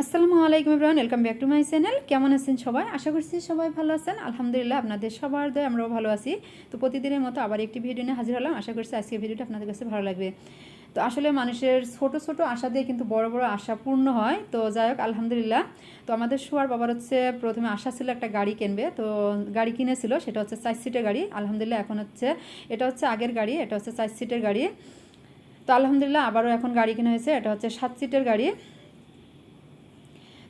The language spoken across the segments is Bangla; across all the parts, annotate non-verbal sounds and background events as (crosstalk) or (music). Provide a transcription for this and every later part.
আসসালামু আলাইকুম Ibrahim welcome back to my channel কেমন আছেন সবাই? আশা করছি সবাই ভালো আছেন। আলহামদুলিল্লাহ আপনাদের সবার দয়, আমরাও ভালো আছি। তো প্রতিদিনের মতো আবার একটি ভিডিও নিয়ে হাজির হলাম। আশা করছি আজকের ভিডিওটা আপনাদের কাছে ভালো লাগবে। তো আসলে মানুষের ছোট ছোট আশা দিয়ে কিন্তু বড় বড় আশা পূর্ণ হয়। তো যাই হোক, আলহামদুলিল্লাহ। তো আমাদের শোয়ার বাবার হচ্ছে প্রথমে আশা ছিল একটা গাড়ি কিনবে। তো গাড়ি কিনেছিল, সেটা হচ্ছে চার সিটের গাড়ি। আলহামদুলিল্লাহ এখন হচ্ছে, এটা হচ্ছে আগের গাড়ি, এটা হচ্ছে চার সিটের গাড়ি। তো আলহামদুলিল্লাহ আবারও এখন গাড়ি কেনা হয়েছে, এটা হচ্ছে সাত সিটের গাড়ি।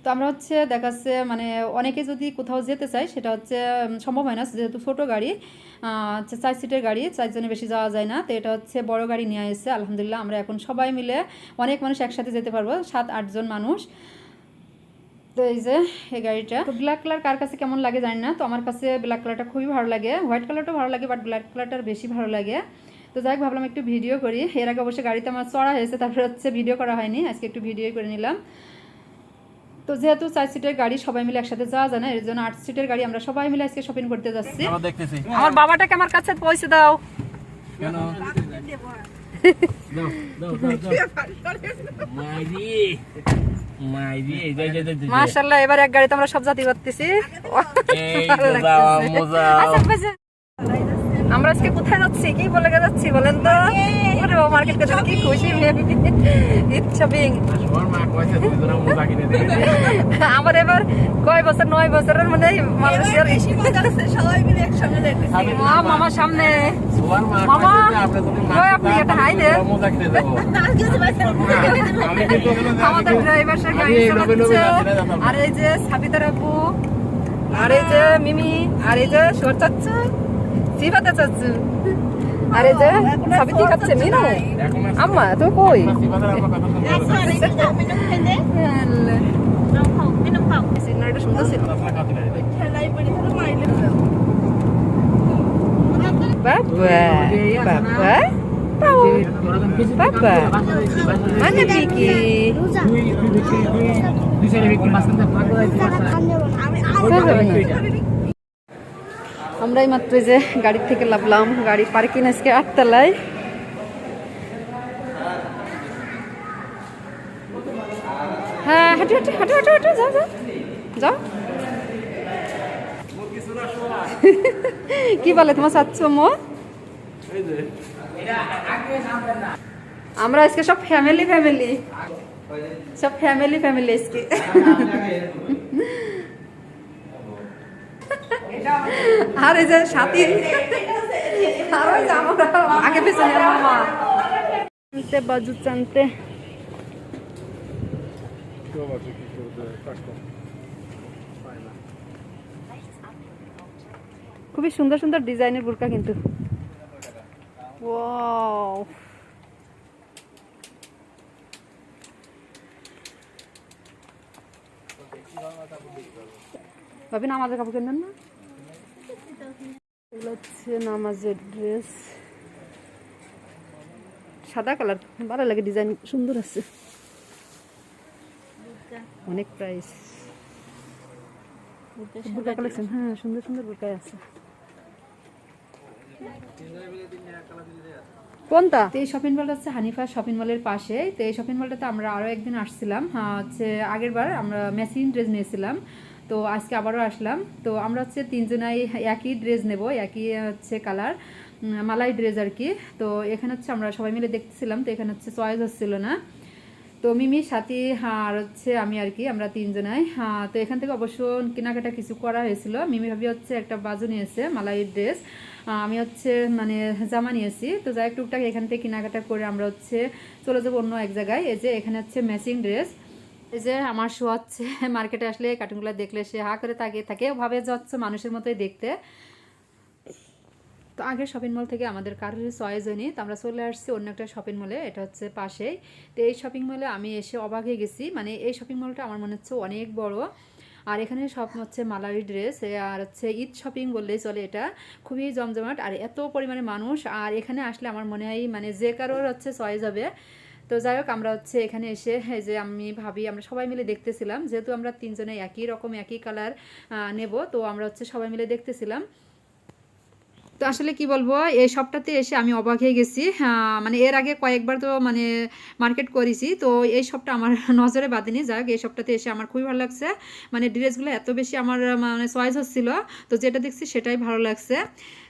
তো আমরা হচ্ছে দেখাচ্ছে মানে অনেকে যদি কোথাও যেতে চাই সেটা হচ্ছে সম্ভব হয় না, যেহেতু ছোটো গাড়ি চার সিটের গাড়ি, চারজনে বেশি যাওয়া যায় না, তো এটা হচ্ছে বড় গাড়ি নিয়ে এসেছে আলহামদুলিল্লাহ আমরা এখন সবাই মিলে অনেক মানুষ একসাথে যেতে পারব, সাত আটজন মানুষ। তো এই যে এই গাড়িটা। তো ব্ল্যাক কালার কার কাছে কেমন লাগে জানি না, তো আমার কাছে ব্ল্যাক কালারটা খুবই ভালো লাগে। হোয়াইট কালারটাও ভালো লাগে বাট ব্ল্যাক কালারটার বেশি ভালো লাগে। তো যাই ভাবলাম একটু ভিডিও করি। এর আগে অবশ্যই গাড়িতে আমার চড়া হয়েছে, তারপরে হচ্ছে ভিডিও করা হয়নি, আজকে একটু ভিডিও করে নিলাম। তো যেহেতু চার সিটের গাড়ি সবাই মিলে একসাথে যাওয়া যায় না এর জন্য আট সিটের গাড়ি আমরা সবাই মিলে আজকে শপিং করতে যাচ্ছি। আমরা দেখতেছি। আমার বাবাটাকে আমার কাছে পয়সা দাও। কেন? এবার এক গাড়িতে আমরা সব জাতি করতেছি আচ্ছা, আমরা আজকে কোথায় যাচ্ছি? কি বলে যাচ্ছি বলেন তো? বাবা, মার্কেট করতে কি খুশি ঈদ শপিং আমার এবার কয় বছর নয় বছরের মানে মানুষের মামার সামনে। সবার মামা, কইছে যে আপনি আপনি হাই দেন? আমাদের ড্রাইভার সে গাড়ি চালাচ্ছে। আর এই যে সাবিতার আপু আর এই যে মিমি আর এই যে সোর চাচ্ছু। সিফাতে চাচ্ছু। আর যে সাবিতি খাচ্ছে মিনু? আম্মা তো কই? সিবাদের আমরাই মাত্র যে গাড়ি থেকে লাভলাম। গাড়ি পার্কিং আজকে আটতলায়। হ্যাঁ হাঁটু হাঁটু হাঁটু হাঁটু হাঁটু, যাও যাও যাও। কি বলে তোমার চাচ্ছ মো? আমরা আজকে সব ফ্যামিলি ফ্যামিলি সব ফ্যামিলি ফ্যামিলি আজকে। আর এই যে সাথী। আর ওই আমরা আগে পেছনে মামা বাজু চানতে খুবই সুন্দর সুন্দর ডিজাইনের বুরকা কিন্তু। ওয়াও। ভাবি নামাজের কাপড় কিনবেন না? এগুলো হচ্ছে নামাজের ড্রেস। সাদা কালার ভালো লাগে ডিজাইন সুন্দর আছে। অনেক প্রাইস বুরকা কালেকশন হ্যাঁ সুন্দর সুন্দর বুরকায় আছে। কোনটা? এই শপিং মলটা হচ্ছে হানিফা শপিং মলের পাশে। তো এই শপিং মলটাতে আমরা আরও একদিন আসছিলাম। হ্যাঁ, হচ্ছে আগের বার আমরা ম্যাচিং ড্রেস নিয়েছিলাম। তো আজকে আবারও আসলাম। তো আমরা হচ্ছে তিনজনাই একই ড্রেস নেব, একই হচ্ছে কালার মালাই ড্রেস আর কি। তো এখানে হচ্ছে আমরা সবাই মিলে দেখতেছিলাম, তো এখানে হচ্ছে চয়েস হচ্ছিল না। তো মিমির সাথে, আর হচ্ছে আমি আর কি, আমরা তিনজনাই। হ্যাঁ তো এখান থেকে অবশ্য কেনাকাটা কিছু করা হয়েছিল। মিমি ভাবি হচ্ছে একটা বাজু নিয়েছে, মালাই ড্রেস আমি হচ্ছে মানে জামা নিয়েছি। তো যাই টুকটাক এখান থেকে কেনাকাটা করে আমরা হচ্ছে চলে যাব অন্য এক জায়গায়। এই যে এখানে হচ্ছে ম্যাচিং ড্রেস এই যে আমার শো হচ্ছে মার্কেটে আসলে কার্টুনগুলো দেখলে সে হা করে তাকিয়ে থাকে, ভাবে যে হচ্ছে মানুষের মতোই দেখতে। তো আগের শপিং মল থেকে আমাদের কারোর চয়েস হয়নি, তো আমরা চলে আসছি অন্য একটা শপিং মলে এটা হচ্ছে পাশেই। তো এই শপিং মলে আমি এসে অবাক হয়ে গেছি মানে এই শপিং মলটা আমার মনে হচ্ছে অনেক বড়। আর এখানে সব হচ্ছে মালারি ড্রেস আর হচ্ছে ঈদ শপিং বললেই চলে এটা। খুবই জমজমাট, আর এত পরিমাণে মানুষ, আর এখানে আসলে আমার মনে হয় মানে যে কারোর হচ্ছে চয়েস হবে। তো যাই হোক, আমরা হচ্ছে এখানে এসে এই যে আমি ভাবি, আমরা সবাই মিলে দেখতেছিলাম। যেহেতু আমরা তিনজনে একই রকম, একই কালার নেব, তো আমরা হচ্ছে সবাই মিলে দেখতেছিলাম। তো আসলে কি বলব, এই সবটাতে এসে আমি অবাক হয়ে গেছি। মানে এর আগে কয়েকবার তো মানে মার্কেট করেছি, তো এই সবটা আমার (laughs) নজরে বাঁধেনি। যাক, এই সবটাতে এসে আমার খুবই ভালো লাগছে। মানে ড্রেসগুলো এত বেশি আমার মানে চয়েস হচ্ছিল, তো যেটা দেখছি সেটাই ভালো লাগছে।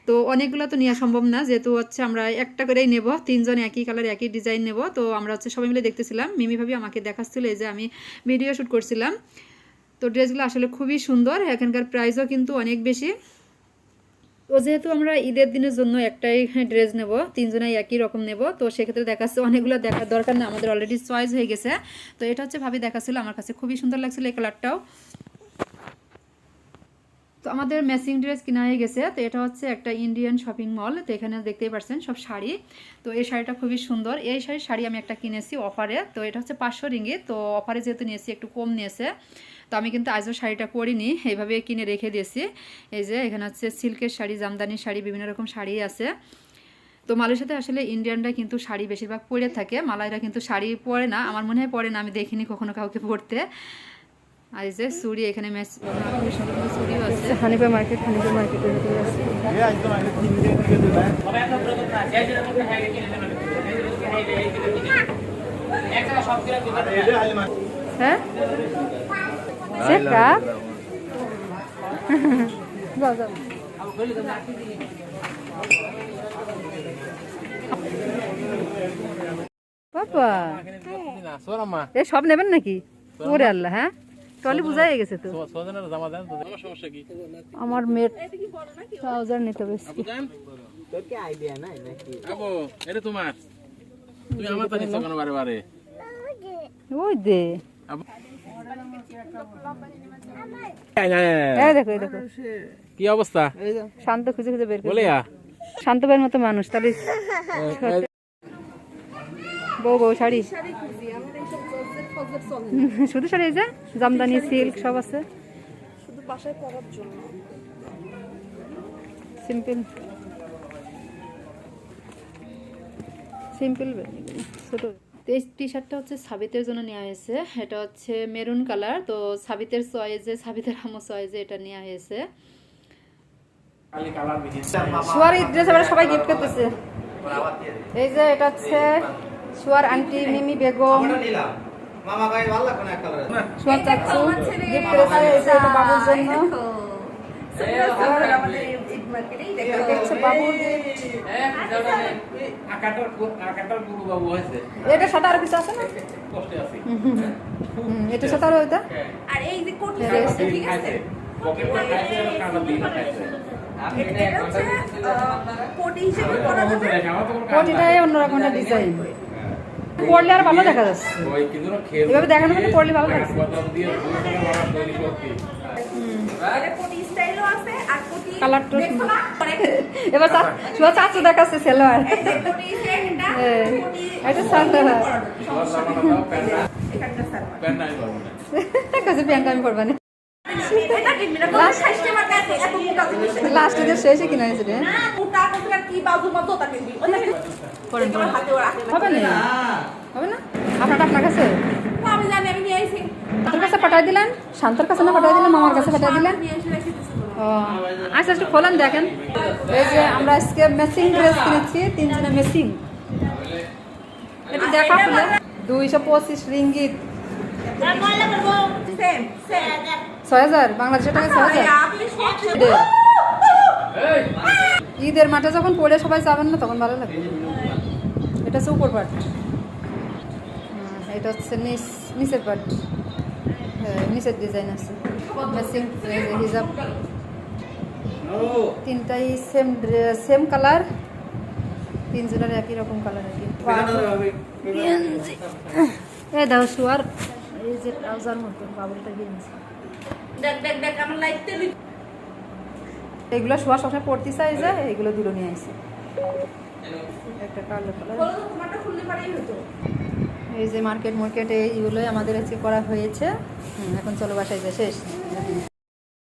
তো অনেকগুলো তো নেওয়া সম্ভব না, যেহেতু হচ্ছে আমরা একটা করেই নেব, তিনজন একই কালার একই ডিজাইন নেব। তো আমরা হচ্ছে সবাই মিলে দেখতেছিলাম, মিমি ভাবি আমাকে দেখাচ্ছিল এই যে আমি ভিডিও শ্যুট করছিলাম। তো ড্রেসগুলো আসলে খুবই সুন্দর, এখানকার প্রাইসও কিন্তু অনেক বেশি। তো যেহেতু আমরা ঈদের দিনের জন্য একটাই ড্রেস নেব, তিনজনাই একই রকম নেব, তো সেক্ষেত্রে দেখাচ্ছে অনেকগুলো দেখার দরকার না, আমাদের অলরেডি চয়েস হয়ে গেছে। তো এটা হচ্ছে ভাবি দেখাচ্ছিল, আমার কাছে খুবই সুন্দর লাগছিল এই কালারটাও তো আমাদের ম্যাচিং ড্রেস কেনা হয়ে গেছে, তো এটা হচ্ছে একটা ইন্ডিয়ান শপিং মল তো এখানে দেখতেই পাচ্ছেন সব শাড়ি। তো এই শাড়িটা খুবই সুন্দর, এই শাড়ির শাড়ি আমি একটা কিনেছি অফারে তো এটা হচ্ছে পাঁচশো রিঙ্গি তো অফারে যেহেতু নিয়েছি, একটু কম নিয়েছে। তো আমি কিন্তু আজও শাড়িটা পরিনি এইভাবে কিনে রেখে দিয়েছি। এই যে এখানে হচ্ছে সিল্কের শাড়ি জামদানি শাড়ি বিভিন্ন রকম শাড়ি আছে। তো মালয়েশিয়াতে আসলে ইন্ডিয়ানরা কিন্তু শাড়ি বেশিরভাগ পরে থাকে মালাইরা কিন্তু শাড়ি পরে না আমার মনে হয় পরে না আমি দেখিনি কখনো কাউকে পরতে। আর এই যে চুড়ি এখানে ম্যাচ চুড়িও আছে হানিফা মার্কেট ভিতরে আছে। হ্যাঁ? যাও বাবা এ সব নেবেন নাকি? ওরে আল্লাহ হ্যাঁ? টলি বুঝাই গেছে তো। সোজনের জামা দেন তো। আমার সমস্যা কি? আমার মেয়ের ট্রাউজার নিতে হবে। এটা তোমার। তুমি আমার তো নিচ্ছ কেন বারে বারে। ওই দে। কি অবস্থা? শান্ত খুঁজে খুঁজে বের বলে শান্ত মতো মানুষ তাহলে বউ বউ শাড়ি? শুধু শাড়ি যে জামদানি সিল্ক সব আছে। শুধু বাসায় পরার জন্য। সিম্পল। সিম্পল ছোট। তো এই টি শার্টটা হচ্ছে সাবিতের জন্য নেওয়া হয়েছে। এটা হচ্ছে মেরুন কালার। তো সাবিতের চয়েজে সাবিতের আমো চয়েজে এটা নেওয়া হয়েছে। শুয়ার এই ড্রেস আবার সবাই গিফট করতেছে। এই যে এটা হচ্ছে শুয়ার আন্টি মিমি বেগম। শুয়ার চাচ্ছু গিফট করেছে এই যে এটা বাবুর জন্য। এটা বাবু হয়েছে। এটা সাথে আর কিছু আছে না? কষ্টে আছি। হুম, এটার সাথে আর ওইটা আর এই যে কোটি হ্যাঁ, ঠিক আছে পকেটটা আর এটা এটা ভালো দেখা যাচ্ছে। এভাবে দেখানো পরলে ভালো লাগছে। কালারটা এবার চাচু দেখাচ্ছে সেলোয়ার হ্যাঁ, এটা কাছে প্যান্ট আমি না। লাস্টে যে শেষে কিনা হয়েছে রে। হবে না। হবে না? আপনারটা আপনার কাছে? আমি জানি আমি নিয়ে আইছি। তোর কাছে পাঠাই দিলেন? শান্তর কাছে না পাঠাই দিলেন? মামার কাছে পাঠাই দিলেন? ও আচ্ছা একটু খোলেন দেখেন। এই যে আমরা আজকে ম্যাচিং ড্রেস কিনেছি তিনজনে ম্যাচিং এটা দেখা খুলে। দুইশো পঁচিশ রিঙ্গিত। ছয় হাজার বাংলাদেশের টাকা ছয় হাজার। ঈদের। মাঠে যখন পড়ে সবাই যাবেন না তখন ভালো লাগে। এটা হচ্ছে উপর পাট। এটা হচ্ছে নিচ নিচের পাট। হ্যাঁ, নিচের ডিজাইন আছে। ম্যাচিং হিজাব। তিনটাই সেম সেম কালার তিনজনের একই রকম কালার আর কি। এই দাও শুয়ার এই যে ট্রাউজার মতো বাবুলটা লাইটতে এগুলো শোয়া সবসময় পড়তে চাই যে এগুলো দুটো নিয়ে একটা কালো কালার এই যে মার্কেট মার্কেটে এইগুলোই আমাদের আজকে করা হয়েছে। এখন চলো বাসায় যে শেষ।